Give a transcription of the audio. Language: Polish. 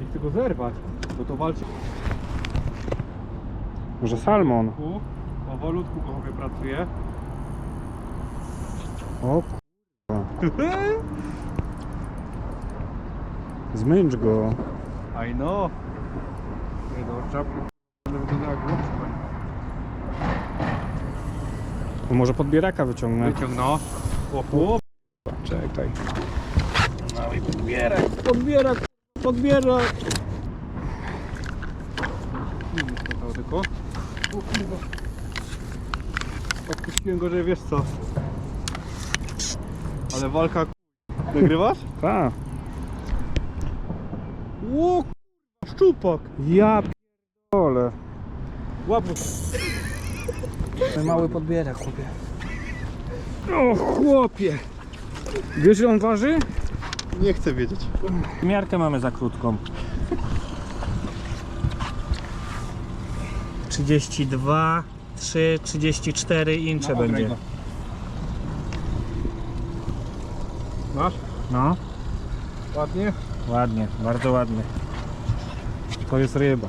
Nie chcę go zerwać, bo to walczy. Może salmon? Powolutku, sobie pracuje. O kurwa. Zmęcz go. I know. Nie no, czapkę będę wyglądała jak głupstwo. Może podbieraka wyciągnę. Wyciągnął. O chłop. Czekaj. I podbierak, podbierak, podbierak. Tylko. O kurwa. Odpuściłem go, że wiesz co. Ale walka k- Nagrywasz? Ta. Ło k- szczupak. Ja p***ole. Łapu. Mały podbierak, chłopie. O chłopie. Wiesz ile on waży? Nie chcę wiedzieć. Miarkę mamy za krótką. 32, 3, 34 incze No, będzie. Masz? No, Ładnie? ładnie, bardzo ładnie. To jest ryba.